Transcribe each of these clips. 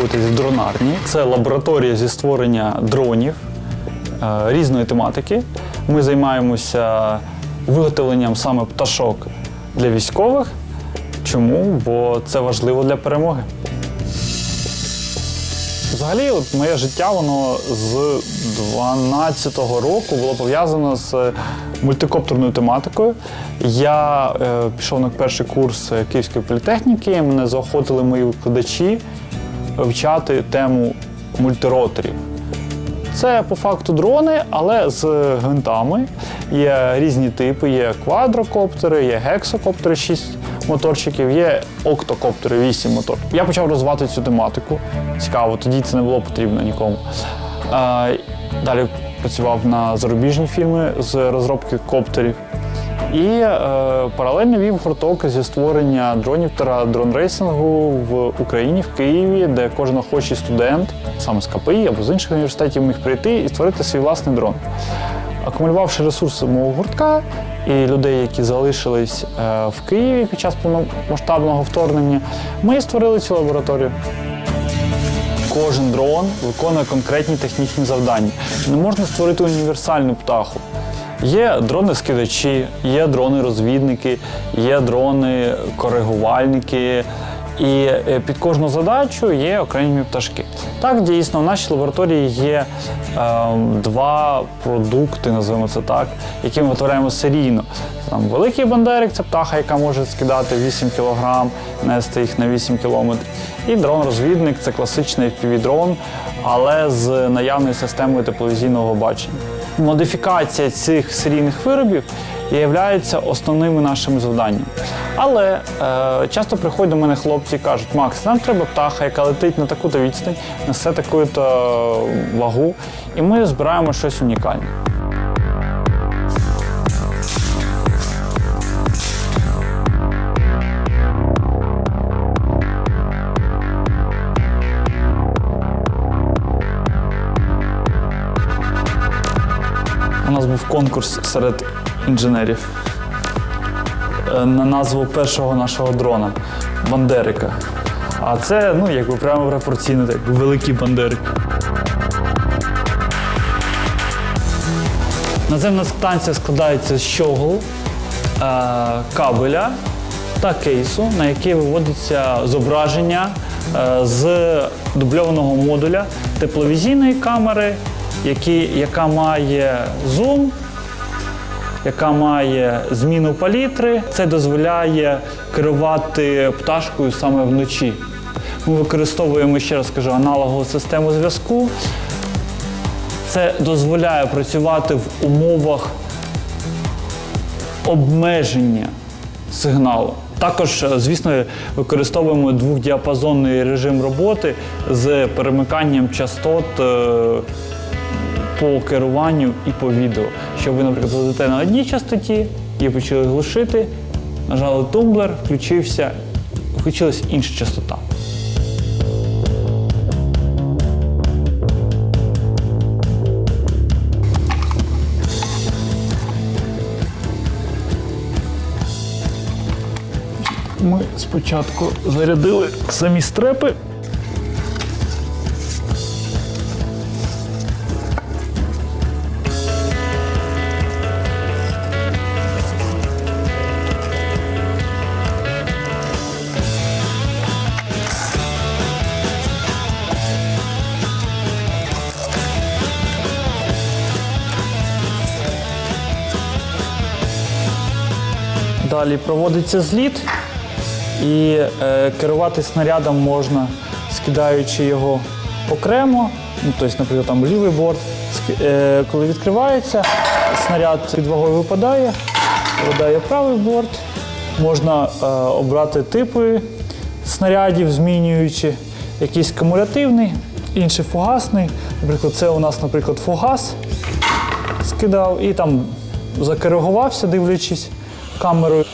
знаходитесь в дронарні. Це лабораторія зі створення дронів е, різної тематики. Ми займаємося виготовленням саме пташок для військових. Чому? Бо це важливо для перемоги. Взагалі, от моє життя воно з 12-го року було пов'язано з мультикоптерною тематикою. Я е, пішов на перший курс Київської політехніки. Мене заохотили мої викладачі вивчати тему мультироторів. Це по факту дрони, але з гвинтами. Є різні типи: є квадрокоптери, є гексокоптери, 6 моторчиків, є октокоптери, 8 мотор. Я почав розвивати цю тематику. Цікаво, тоді це не було потрібно нікому. Далі працював на зарубіжні фільми з розробки коптерів. І е, паралельно вів гурток зі створення дронів та дронрейсингу в Україні, в Києві, де кожен охочий студент, саме з КПІ або з інших університетів, міг прийти і створити свій власний дрон. Акумулювавши ресурси мого гуртка і людей, які залишились е, в Києві під час повномасштабного вторгнення, ми створили цю лабораторію. Кожен дрон виконує конкретні технічні завдання. Не можна створити універсальну птаху. Є дрони-скидачі, є дрони-розвідники, є дрони-коригувальники. І е, під кожну задачу є окремі пташки. Так, дійсно, в нашій лабораторії є е, два продукти, називаємо це так, які ми виготовляємо серійно. Там великий бандерик це птаха, яка може скидати 8 кг, нести їх на 8 км. І дрон-розвідник це класичний FPV-дрон, але з наявною системою тепловізійного бачення. Модифікація цих серійних виробів є основними нашими завданнями. Але е, часто приходять до мене хлопці і кажуть, Макс, нам треба птаха, яка летить на таку-то відстань, несе таку-то вагу, і ми збираємо щось унікальне. У нас був конкурс серед інженерів е, на назву першого нашого дрона Бандерика. А це, ну, якби прямо пропорційно, так, великий бандерик. Наземна станція складається з щогол, е, кабеля та кейсу, на який виводиться зображення е, з дубльованого модуля тепловізійної камери, які, яка має зум, яка має зміну палітри. Це дозволяє керувати пташкою саме вночі. Ми використовуємо, ще раз кажу, аналогову систему зв'язку. Це дозволяє працювати в умовах обмеження сигналу. Також, звісно, використовуємо двохдіапазонний режим роботи з перемиканням частот е, по керуванню і по відео. Щоб ви, наприклад, летите на одній частоті і почали глушити, нажали тумблер, включився, включилась інша частота. Ми спочатку зарядили самі стрепи. Далі проводиться зліт, і е, керувати снарядом можна, скидаючи його окремо. Ну, тобто, наприклад, там лівий борт. Е, коли відкривається, снаряд під вагою випадає, випадає правий борт. Можна е, обрати типи снарядів, змінюючи якийсь кумулятивний, інший фугасний. Наприклад, це у нас, наприклад, фугас скидав і там закоригувався, дивлячись камерою.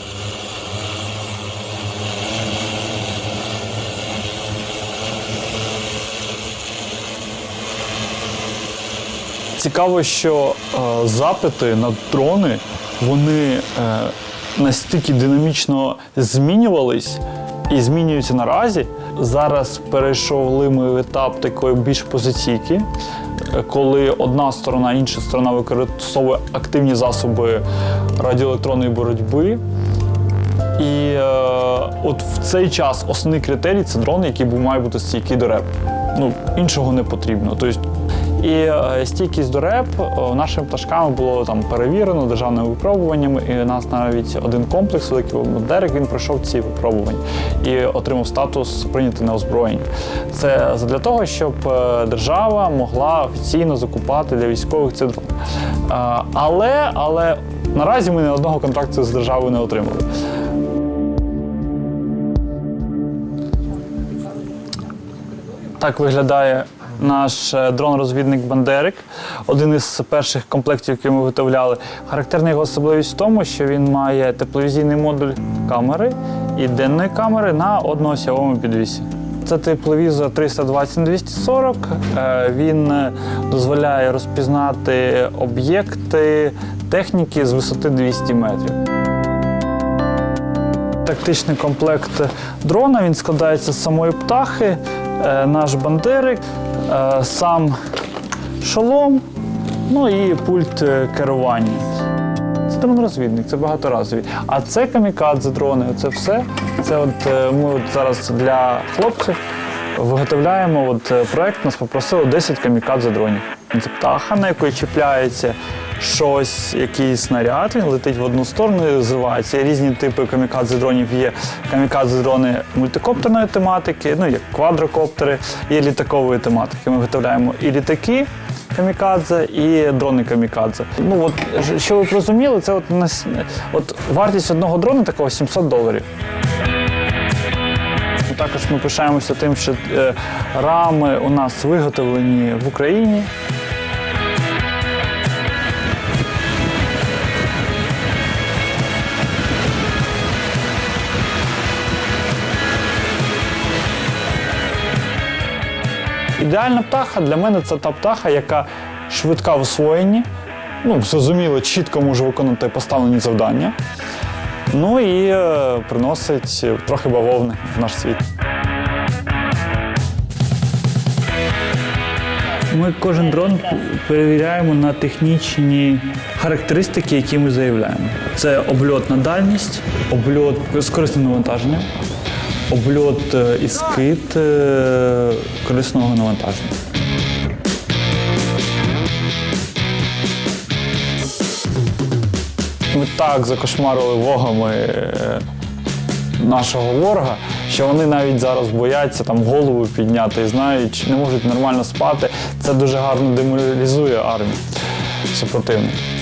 Цікаво, що е, запити на дрони вони е, настільки динамічно змінювались і змінюються наразі, зараз перейшли ми в етап такої більш позиційки, е, коли одна сторона, інша сторона використовує активні засоби радіоелектронної боротьби. І е, от в цей час основний критерій це дрон, який має бути стійкий до реп. Ну, іншого не потрібно. Тобто, і е, стійкість до реп е, нашими пташками було там перевірено державними випробуваннями. І у нас навіть один комплекс, великий Бандерик, він пройшов ці випробування і отримав статус прийнятий на озброєння. Це для того, щоб е, держава могла офіційно закупати для військових цей дрон. Е, Але, але наразі ми ні одного контракту з державою не отримали. Так виглядає наш е, дрон-розвідник Бандерик, один із перших комплектів, які ми виготовляли. Характерна його особливість в тому, що він має тепловізійний модуль камери і денної камери на одноосявому підвісі. Це тепловізор 320 на 240. Е, Він е, дозволяє розпізнати об'єкти техніки з висоти 200 метрів. Тактичний комплект дрона він складається з самої птахи, е, наш бандерик, сам шолом, ну і пульт керування. Це дрон-розвідник, це багаторазові. А це камікадзе дрони, це все. Це от е, ми от зараз для хлопців виготовляємо от е, проект. Нас попросили 10 камікадзе дронів. Це птаха, на якої чіпляється щось, якийсь снаряд, він летить в одну сторону і зривається. Є різні типи камікадзе дронів. Є камікадзе дрони мультикоптерної тематики, ну як квадрокоптери, є літакової тематики. Ми виготовляємо і літаки. Камікадзе і дрони камікадзе. Ну от що ви розуміли, це от, нас- от вартість одного дрона такого 700 доларів. Також ми пишаємося тим, що е, рами у нас виготовлені в Україні. Ідеальна птаха для мене це та птаха, яка швидка в освоєнні, ну, зрозуміло, чітко може виконати поставлені завдання. Ну і е, приносить трохи бавовни в наш світ. Ми кожен дрон перевіряємо на технічні характеристики, які ми заявляємо. Це обльотна дальність, обльот з корисним навантаженням, обльот е, і скид е, корисного навантаження. Ми так закошмарили вогами е, нашого ворога, що вони навіть зараз бояться там голову підняти і знають, не можуть нормально спати. Це дуже гарно деморалізує армію супротивника.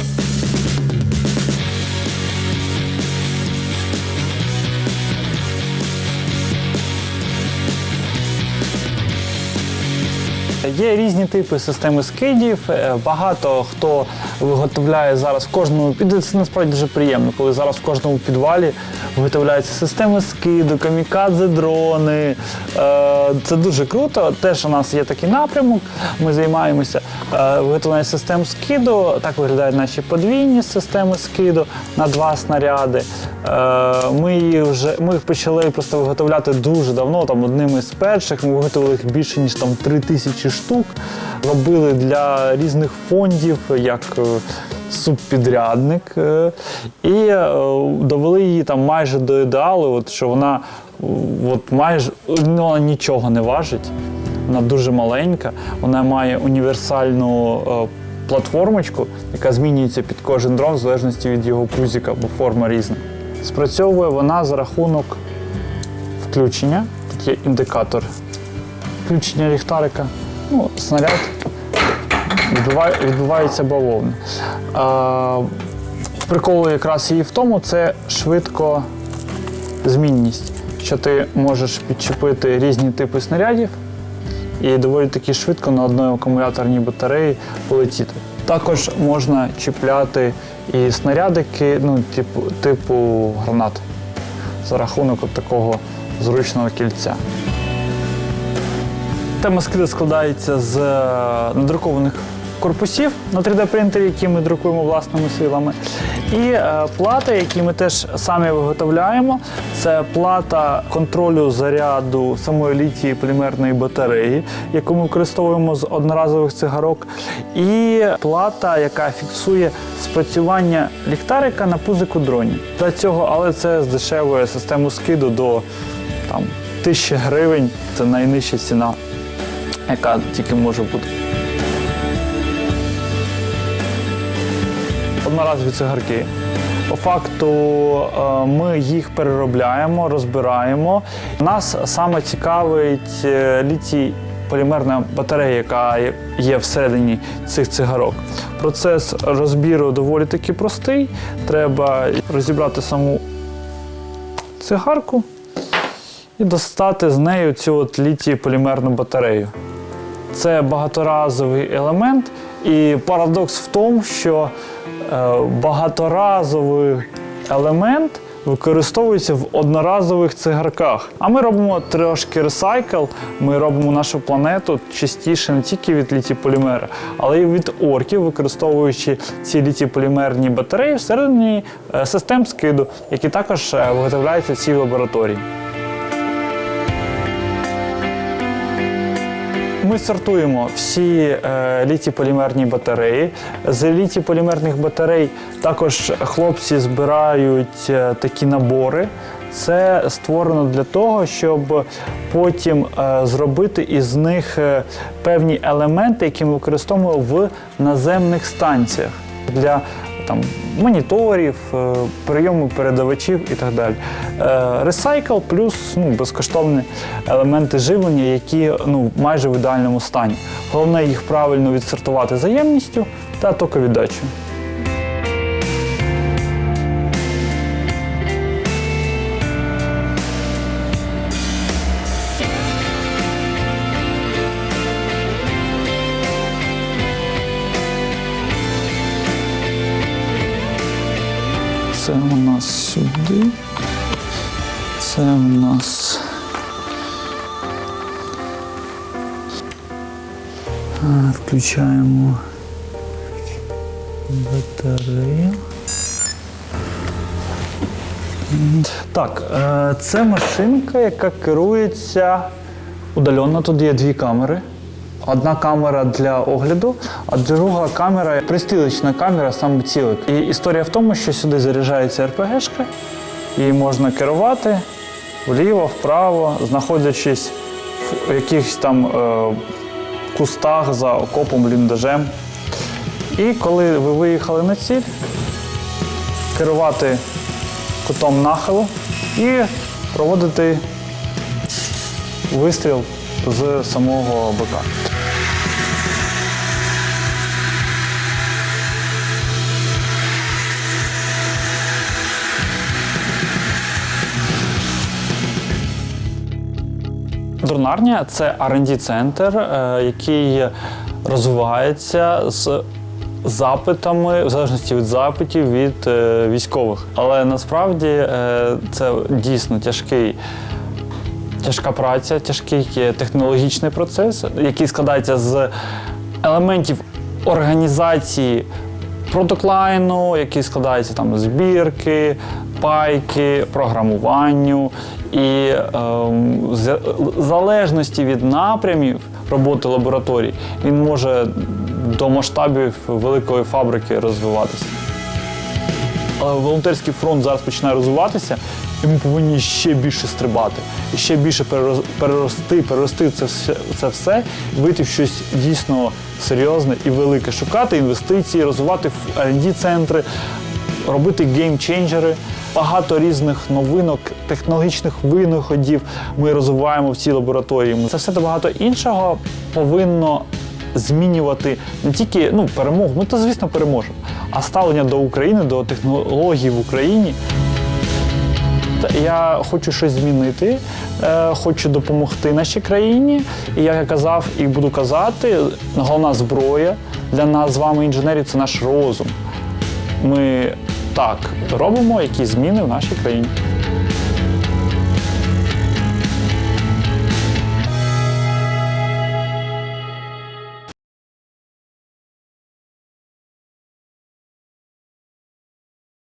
Є різні типи системи скидів. Е, Багато хто виготовляє зараз в кожному це насправді дуже приємно, коли зараз в кожному підвалі виготовляються системи скиду, камікадзе, дрони. Е, Це дуже круто. Теж у нас є такий напрямок. Ми займаємося е, виготовленням систем скиду. Так виглядають наші подвійні системи скиду на два снаряди. Ми їх вже ми їх почали просто виготовляти дуже давно. Там одними з перших ми виготовили їх більше ніж там три тисячі штук. Робили для різних фондів, як е, субпідрядник. е, І е, довели її там майже до ідеалу, от, що вона от майже ну, вона нічого не важить. Вона дуже маленька, вона має універсальну платформочку, яка змінюється під кожен дрон в залежності від його пузіка, бо форма різна. Спрацьовує вона за рахунок включення. Тут є індикатор включення ліхтарика. Ну, снаряд відбувається бавовна. Прикол якраз її в тому, це швидко змінність, що ти можеш підчепити різні типи снарядів і доволі таки швидко на одній акумуляторній батареї полетіти. Також можна чіпляти і снарядики, ну, типу, типу гранат за рахунок от такого зручного кільця. Тема скиду складається з е, надрукованих корпусів на 3D-принтері, які ми друкуємо власними силами. І е, плати, які ми теж самі виготовляємо. Це плата контролю заряду самої літії полімерної батареї, яку ми використовуємо з одноразових цигарок. І плата, яка фіксує спрацювання ліхтарика на пузику дроні. Для цього, але це здешевує систему скиду до там, тисячі гривень. Це найнижча ціна, яка тільки може бути. Одноразові цигарки. По факту е, ми їх переробляємо, розбираємо. Нас саме цікавить е, літій полімерна батарея, яка є- всередині цих цигарок. Процес розбіру доволі таки простий. Треба розібрати саму цигарку і достати з нею цю от літій полімерну батарею. Це багаторазовий елемент, і парадокс в тому, що е, багаторазовий елемент використовується в одноразових цигарках. А ми робимо трошки ресайкл. Ми робимо нашу планету чистіше не тільки від літій-полімера, але й від орків, використовуючи ці літій-полімерні батареї всередині е, систем скиду, які також е, виготовляються в цій лабораторії. Ми сортуємо всі е, літій-полімерні батареї. З літій-полімерних батарей також хлопці збирають е, такі набори. Це створено для того, щоб потім е, зробити із них певні елементи, які ми використовуємо в наземних станціях для там, моніторів, е, прийому передавачів і так далі. Ресайкл плюс ну, безкоштовні елементи живлення, які ну, майже в ідеальному стані. Головне їх правильно відсортувати за ємністю та токовіддачею. Це у нас сюди. Це у нас. Включаємо батарею. Так, е, це машинка, яка керується удаленно. Тут є дві камери. Одна камера для огляду, а друга камера пристилочна камера самоцілик. І історія в тому, що сюди заряджається РПГшка, її можна керувати вліво, вправо, знаходячись в якихось там е, кустах за окопом, бліндажем. І коли ви виїхали на ціль, керувати кутом нахилу і проводити вистріл з самого БК. Дронарня це rd центр е, який розвивається з запитами, в залежності від запитів від е, військових. Але насправді е, це дійсно тяжкий. Тяжка праця, тяжкий технологічний процес, який складається з елементів організації продуктлайну, який складається там збірки, пайки, програмуванню. І ем, в залежності від напрямів роботи лабораторій він може до масштабів великої фабрики розвиватися. Але волонтерський фронт зараз починає розвиватися, і ми повинні ще більше стрибати, і ще більше перерости, перерости це все, це все, вийти в щось дійсно серйозне і велике. Шукати інвестиції, розвивати rd центри робити геймченджери. Багато різних новинок, технологічних винаходів ми розвиваємо в цій лабораторії. Це все та багато іншого повинно змінювати не тільки ну, перемогу, ми то звісно переможемо, а ставлення до України, до технологій в Україні. Я хочу щось змінити, е, хочу допомогти нашій країні. І як я казав і буду казати, головна зброя для нас з вами, інженерів, це наш розум. Ми так робимо якісь зміни в нашій країні.